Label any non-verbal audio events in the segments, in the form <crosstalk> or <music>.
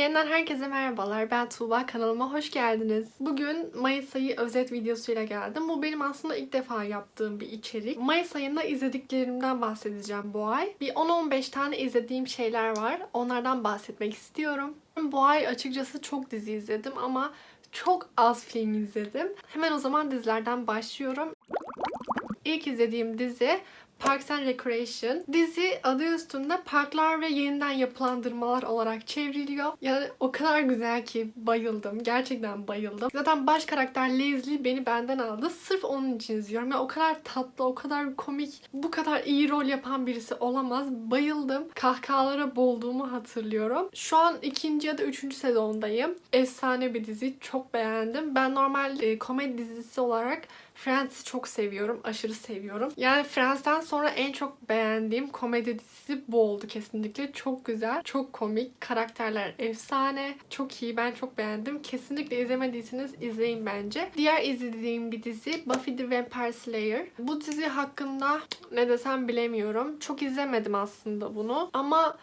Yeniden herkese merhabalar. Ben Tuğba. Kanalıma hoş geldiniz. Bugün Mayıs ayı özet videosuyla geldim. Bu benim aslında ilk defa yaptığım bir içerik. Mayıs ayında izlediklerimden bahsedeceğim bu ay. Bir 10-15 tane izlediğim şeyler var. Onlardan bahsetmek istiyorum. Bu ay açıkçası çok dizi izledim ama çok az film izledim. Hemen o zaman dizilerden başlıyorum. İlk izlediğim dizi Parks and Recreation. Dizi adı üstünde parklar ve yeniden yapılandırmalar olarak çevriliyor. Yani o kadar güzel ki bayıldım. Gerçekten bayıldım. Zaten baş karakter Leslie beni benden aldı. Sırf onun için izliyorum. Yani o kadar tatlı, o kadar komik, bu kadar iyi rol yapan birisi olamaz. Bayıldım. Kahkahalara boğulduğumu hatırlıyorum. Şu an ikinci ya da üçüncü sezondayım. Efsane bir dizi. Çok beğendim. Ben normal e, komedi dizisi olarak Friends'i çok seviyorum. Aşırı seviyorum. Yani Friends'ten sonra en çok beğendiğim komedi dizisi bu oldu kesinlikle. Çok güzel, çok komik. Karakterler efsane. Çok iyi. Ben çok beğendim. Kesinlikle izlemediyseniz izleyin bence. Diğer izlediğim bir dizi Buffy the Vampire Slayer. Bu dizi hakkında ne desem bilemiyorum. Çok izlemedim aslında bunu. Ama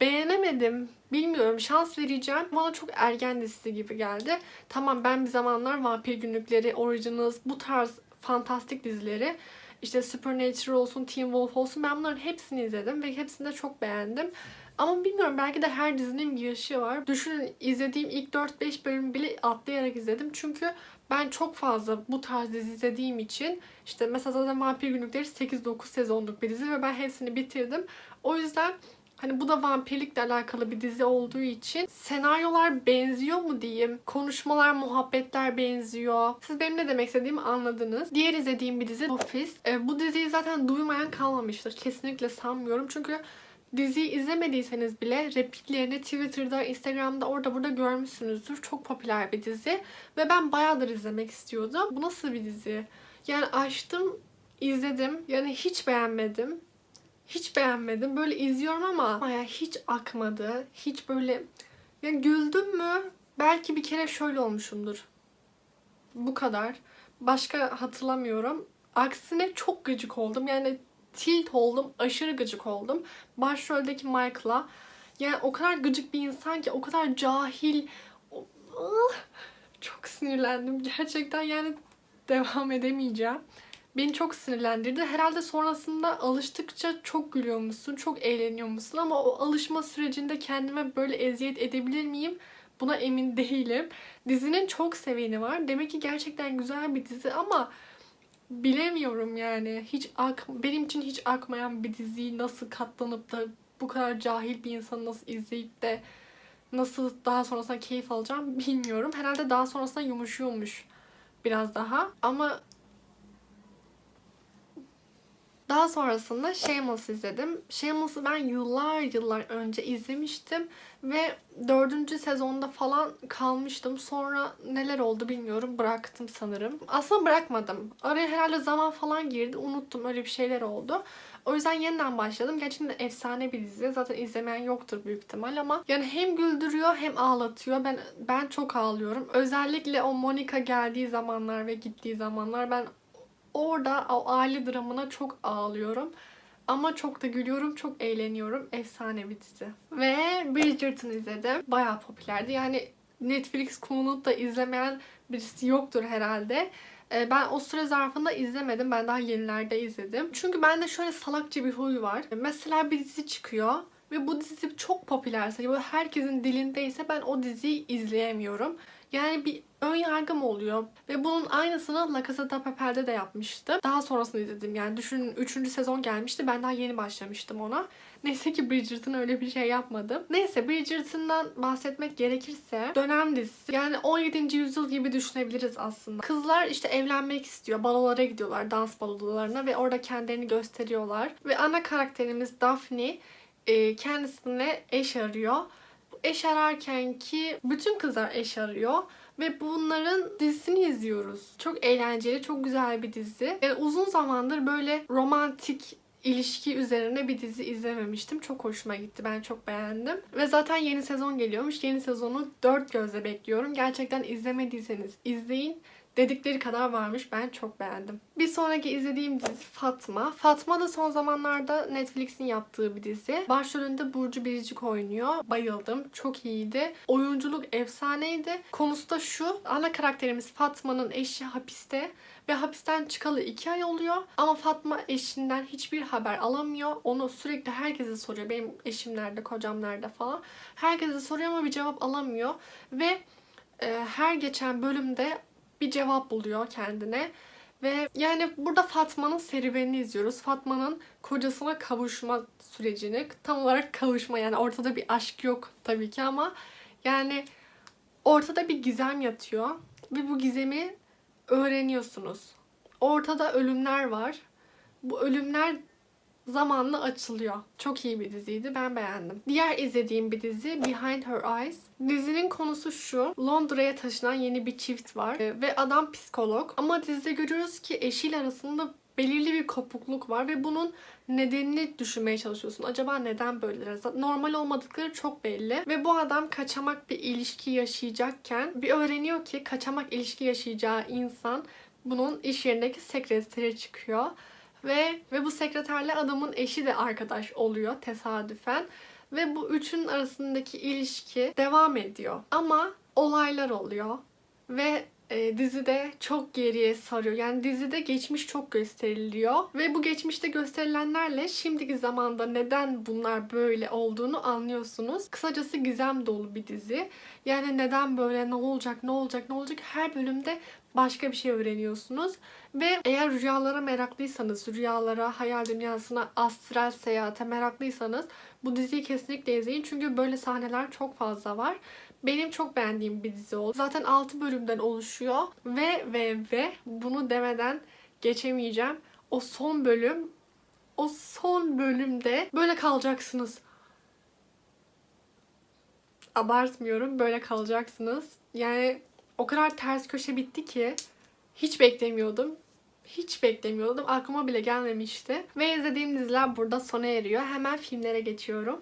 beğenemedim. Bilmiyorum. Şans vereceğim. Bana çok ergen dizisi gibi geldi. Tamam ben bir zamanlar Vampir Günlükleri, Originals bu tarz fantastik dizileri işte Supernatural olsun, Teen Wolf olsun ben bunların hepsini izledim ve hepsini de çok beğendim. Ama bilmiyorum belki de her dizinin bir yaşı var. Düşünün izlediğim ilk 4-5 bölüm bile atlayarak izledim. Çünkü ben çok fazla bu tarz dizi izlediğim için işte mesela zaten Vampir Günlükleri 8-9 sezonluk bir dizi ve ben hepsini bitirdim. O yüzden Hani bu da vampirlikle alakalı bir dizi olduğu için senaryolar benziyor mu diyeyim. Konuşmalar, muhabbetler benziyor. Siz benim ne demek istediğimi anladınız. Diğer izlediğim bir dizi Office. E, bu diziyi zaten duymayan kalmamıştır. Kesinlikle sanmıyorum. Çünkü diziyi izlemediyseniz bile repliklerini Twitter'da, Instagram'da orada burada görmüşsünüzdür. Çok popüler bir dizi. Ve ben bayağıdır izlemek istiyordum. Bu nasıl bir dizi? Yani açtım, izledim. Yani hiç beğenmedim. Hiç beğenmedim. Böyle izliyorum ama ya hiç akmadı. Hiç böyle ya güldüm mü? Belki bir kere şöyle olmuşumdur. Bu kadar. Başka hatırlamıyorum. Aksine çok gıcık oldum. Yani tilt oldum. Aşırı gıcık oldum. Başroldeki Michael'a. Yani o kadar gıcık bir insan ki o kadar cahil. Çok sinirlendim. Gerçekten yani devam edemeyeceğim beni çok sinirlendirdi. Herhalde sonrasında alıştıkça çok gülüyormuşsun, çok eğleniyormuşsun ama o alışma sürecinde kendime böyle eziyet edebilir miyim? Buna emin <laughs> değilim. Dizinin çok seveni var. Demek ki gerçekten güzel bir dizi ama bilemiyorum yani. Hiç ak benim için hiç akmayan bir diziyi nasıl katlanıp da bu kadar cahil bir insanı nasıl izleyip de nasıl daha sonrasında keyif alacağım bilmiyorum. Herhalde daha sonrasında yumuşuyormuş biraz daha. Ama daha sonrasında Shameless izledim. Shameless'ı ben yıllar yıllar önce izlemiştim ve dördüncü sezonda falan kalmıştım. Sonra neler oldu bilmiyorum. Bıraktım sanırım. Aslında bırakmadım. Araya herhalde zaman falan girdi. Unuttum. Öyle bir şeyler oldu. O yüzden yeniden başladım. Gerçekten efsane bir dizi. Zaten izlemeyen yoktur büyük ihtimal ama yani hem güldürüyor hem ağlatıyor. Ben ben çok ağlıyorum. Özellikle o Monica geldiği zamanlar ve gittiği zamanlar ben Orada o aile dramına çok ağlıyorum. Ama çok da gülüyorum, çok eğleniyorum. Efsane bir dizi. Ve Bridgerton izledim. Bayağı popülerdi. Yani Netflix kullanıp da izlemeyen birisi yoktur herhalde. Ee, ben o süre zarfında izlemedim. Ben daha yenilerde izledim. Çünkü bende şöyle salakça bir huy var. Mesela bir dizi çıkıyor ve bu dizi çok popülerse, herkesin dilindeyse ben o diziyi izleyemiyorum. Yani bir ön yargım oluyor. Ve bunun aynısını La Casa de Papel'de de yapmıştı. Daha sonrasını izledim. Yani düşünün 3. sezon gelmişti. Ben daha yeni başlamıştım ona. <laughs> Neyse ki Bridgerton öyle bir şey yapmadım. Neyse Bridgerton'dan bahsetmek gerekirse dönem dizisi. Yani 17. yüzyıl gibi düşünebiliriz aslında. Kızlar işte evlenmek istiyor. Balolara gidiyorlar. Dans balolarına ve orada kendilerini gösteriyorlar. Ve ana karakterimiz Daphne e, kendisine eş arıyor eş ararken ki bütün kızlar eş arıyor. Ve bunların dizisini izliyoruz. Çok eğlenceli, çok güzel bir dizi. Yani uzun zamandır böyle romantik ilişki üzerine bir dizi izlememiştim. Çok hoşuma gitti. Ben çok beğendim. Ve zaten yeni sezon geliyormuş. Yeni sezonu dört gözle bekliyorum. Gerçekten izlemediyseniz izleyin. Dedikleri kadar varmış. Ben çok beğendim. Bir sonraki izlediğim dizi Fatma. Fatma da son zamanlarda Netflix'in yaptığı bir dizi. Başrolünde Burcu Biricik oynuyor. Bayıldım. Çok iyiydi. Oyunculuk efsaneydi. Konusu da şu. Ana karakterimiz Fatma'nın eşi hapiste ve hapisten çıkalı iki ay oluyor. Ama Fatma eşinden hiçbir haber alamıyor. Onu sürekli herkese soruyor. Benim eşim nerede, kocam nerede falan. Herkese soruyor ama bir cevap alamıyor. Ve e, her geçen bölümde bir cevap buluyor kendine. Ve yani burada Fatma'nın serüvenini izliyoruz. Fatma'nın kocasına kavuşma sürecini, tam olarak kavuşma yani ortada bir aşk yok tabii ki ama yani ortada bir gizem yatıyor ve bu gizemi öğreniyorsunuz. Ortada ölümler var. Bu ölümler zamanla açılıyor. Çok iyi bir diziydi. Ben beğendim. Diğer izlediğim bir dizi Behind Her Eyes. Dizinin konusu şu. Londra'ya taşınan yeni bir çift var Ee, ve adam psikolog. Ama dizide görüyoruz ki eşiyle arasında belirli bir kopukluk var ve bunun nedenini düşünmeye çalışıyorsun. Acaba neden böyleler? Normal olmadıkları çok belli. Ve bu adam kaçamak bir ilişki yaşayacakken bir öğreniyor ki kaçamak ilişki yaşayacağı insan bunun iş yerindeki sekreteri çıkıyor. Ve ve bu sekreterle adamın eşi de arkadaş oluyor tesadüfen. Ve bu üçün arasındaki ilişki devam ediyor. Ama olaylar oluyor. Ve e, dizide çok geriye sarıyor. Yani dizide geçmiş çok gösteriliyor. Ve bu geçmişte gösterilenlerle şimdiki zamanda neden bunlar böyle olduğunu anlıyorsunuz. Kısacası gizem dolu bir dizi. Yani neden böyle, ne olacak, ne olacak, ne olacak her bölümde başka bir şey öğreniyorsunuz. Ve eğer rüyalara meraklıysanız, rüyalara, hayal dünyasına, astral seyahate meraklıysanız bu diziyi kesinlikle izleyin. Çünkü böyle sahneler çok fazla var. Benim çok beğendiğim bir dizi oldu. Zaten 6 bölümden oluşuyor. Ve ve ve bunu demeden geçemeyeceğim. O son bölüm, o son bölümde böyle kalacaksınız. Abartmıyorum. Böyle kalacaksınız. Yani o kadar ters köşe bitti ki hiç beklemiyordum. Hiç beklemiyordum. Aklıma bile gelmemişti. Ve izlediğim diziler burada sona eriyor. Hemen filmlere geçiyorum.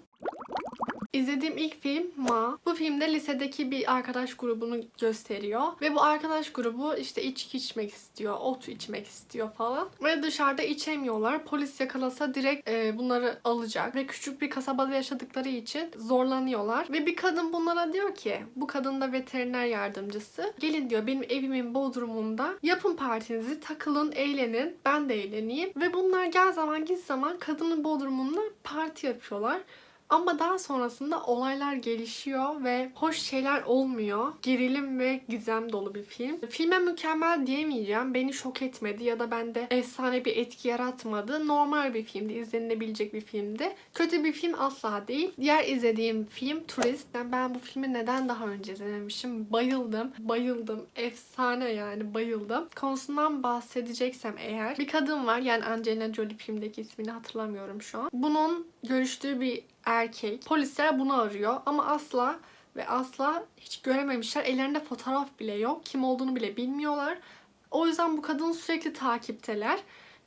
İzlediğim ilk film Ma. Bu filmde lisedeki bir arkadaş grubunu gösteriyor. Ve bu arkadaş grubu işte içki içmek istiyor, ot içmek istiyor falan. Ve dışarıda içemiyorlar. Polis yakalasa direkt e, bunları alacak. Ve küçük bir kasabada yaşadıkları için zorlanıyorlar. Ve bir kadın bunlara diyor ki, bu kadın da veteriner yardımcısı. Gelin diyor benim evimin bodrumunda yapın partinizi, takılın, eğlenin. Ben de eğleneyim. Ve bunlar gel zaman git zaman kadının bodrumunda parti yapıyorlar. Ama daha sonrasında olaylar gelişiyor ve hoş şeyler olmuyor. Gerilim ve gizem dolu bir film. Filme mükemmel diyemeyeceğim. Beni şok etmedi ya da bende efsane bir etki yaratmadı. Normal bir filmdi. izlenilebilecek bir filmdi. Kötü bir film asla değil. Diğer izlediğim film Turist. Ben bu filmi neden daha önce izlememişim? Bayıldım. Bayıldım. Efsane yani bayıldım. Konusundan bahsedeceksem eğer bir kadın var. Yani Angelina Jolie filmdeki ismini hatırlamıyorum şu an. Bunun görüştüğü bir erkek. Polisler bunu arıyor ama asla ve asla hiç görememişler. Ellerinde fotoğraf bile yok. Kim olduğunu bile bilmiyorlar. O yüzden bu kadın sürekli takipteler.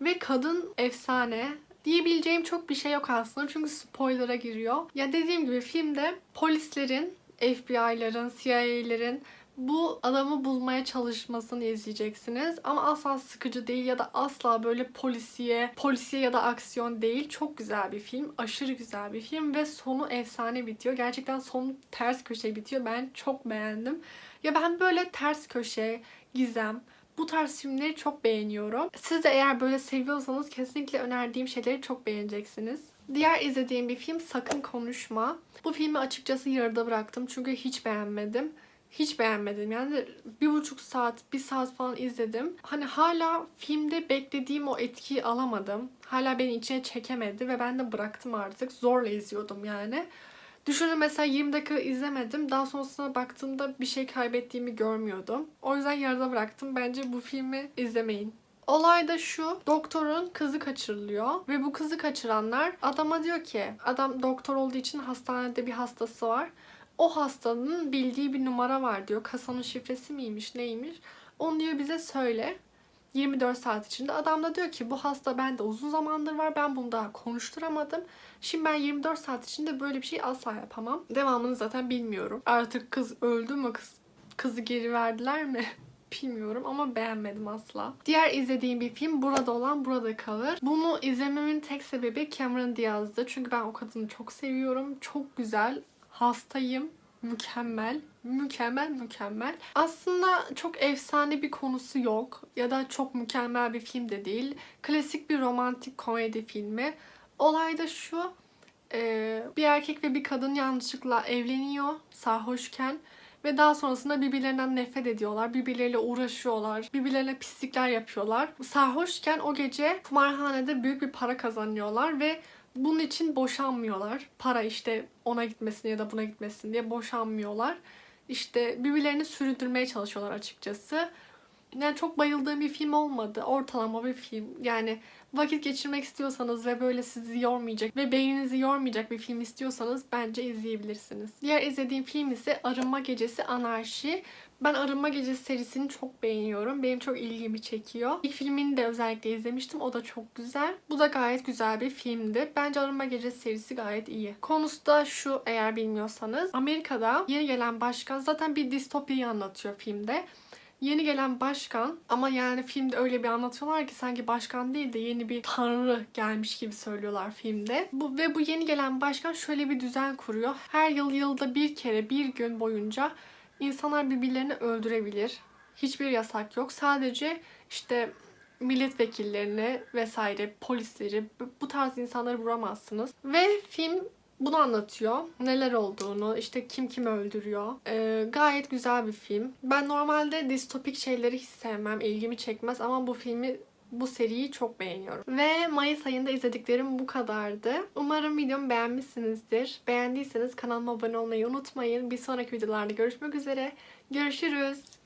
Ve kadın efsane. Diyebileceğim çok bir şey yok aslında çünkü spoiler'a giriyor. Ya dediğim gibi filmde polislerin, FBI'ların, CIA'lerin bu adamı bulmaya çalışmasını izleyeceksiniz. Ama asla sıkıcı değil ya da asla böyle polisiye, polisiye ya da aksiyon değil. Çok güzel bir film. Aşırı güzel bir film ve sonu efsane bitiyor. Gerçekten sonu ters köşe bitiyor. Ben çok beğendim. Ya ben böyle ters köşe, gizem, bu tarz filmleri çok beğeniyorum. Siz de eğer böyle seviyorsanız kesinlikle önerdiğim şeyleri çok beğeneceksiniz. Diğer izlediğim bir film Sakın Konuşma. Bu filmi açıkçası yarıda bıraktım çünkü hiç beğenmedim hiç beğenmedim. Yani bir buçuk saat, bir saat falan izledim. Hani hala filmde beklediğim o etkiyi alamadım. Hala beni içine çekemedi ve ben de bıraktım artık. Zorla izliyordum yani. Düşünün mesela 20 dakika izlemedim. Daha sonrasına baktığımda bir şey kaybettiğimi görmüyordum. O yüzden yarıda bıraktım. Bence bu filmi izlemeyin. Olay da şu. Doktorun kızı kaçırılıyor ve bu kızı kaçıranlar adama diyor ki adam doktor olduğu için hastanede bir hastası var o hastanın bildiği bir numara var diyor. Kasanın şifresi miymiş neymiş. Onu diyor bize söyle. 24 saat içinde. Adam da diyor ki bu hasta bende uzun zamandır var. Ben bunu daha konuşturamadım. Şimdi ben 24 saat içinde böyle bir şey asla yapamam. Devamını zaten bilmiyorum. Artık kız öldü mü? Kız, kızı geri verdiler mi? <laughs> bilmiyorum ama beğenmedim asla. Diğer izlediğim bir film Burada Olan Burada Kalır. Bunu izlememin tek sebebi Cameron Diaz'dı. Çünkü ben o kadını çok seviyorum. Çok güzel. Hastayım. Mükemmel. Mükemmel mükemmel. Aslında çok efsane bir konusu yok. Ya da çok mükemmel bir film de değil. Klasik bir romantik komedi filmi. Olay da şu. bir erkek ve bir kadın yanlışlıkla evleniyor sarhoşken ve daha sonrasında birbirlerinden nefret ediyorlar. Birbirleriyle uğraşıyorlar. Birbirlerine pislikler yapıyorlar. Sarhoşken o gece kumarhanede büyük bir para kazanıyorlar ve bunun için boşanmıyorlar. Para işte ona gitmesin ya da buna gitmesin diye boşanmıyorlar. İşte birbirlerini sürdürmeye çalışıyorlar açıkçası. Yani çok bayıldığım bir film olmadı. Ortalama bir film. Yani vakit geçirmek istiyorsanız ve böyle sizi yormayacak ve beyninizi yormayacak bir film istiyorsanız bence izleyebilirsiniz. Diğer izlediğim film ise Arınma Gecesi Anarşi. Ben Arınma Gecesi serisini çok beğeniyorum. Benim çok ilgimi çekiyor. İlk filmini de özellikle izlemiştim. O da çok güzel. Bu da gayet güzel bir filmdi. Bence Arınma Gecesi serisi gayet iyi. Konusu da şu eğer bilmiyorsanız. Amerika'da yeni gelen başkan zaten bir distopyayı anlatıyor filmde yeni gelen başkan ama yani filmde öyle bir anlatıyorlar ki sanki başkan değil de yeni bir tanrı gelmiş gibi söylüyorlar filmde. Bu ve bu yeni gelen başkan şöyle bir düzen kuruyor. Her yıl yılda bir kere bir gün boyunca insanlar birbirlerini öldürebilir. Hiçbir yasak yok. Sadece işte milletvekillerini vesaire polisleri bu- tarz insanları vuramazsınız. Ve film bunu anlatıyor. Neler olduğunu, işte kim kimi öldürüyor. Ee, gayet güzel bir film. Ben normalde distopik şeyleri hiç sevmem, ilgimi çekmez ama bu filmi bu seriyi çok beğeniyorum. Ve Mayıs ayında izlediklerim bu kadardı. Umarım videomu beğenmişsinizdir. Beğendiyseniz kanalıma abone olmayı unutmayın. Bir sonraki videolarda görüşmek üzere. Görüşürüz.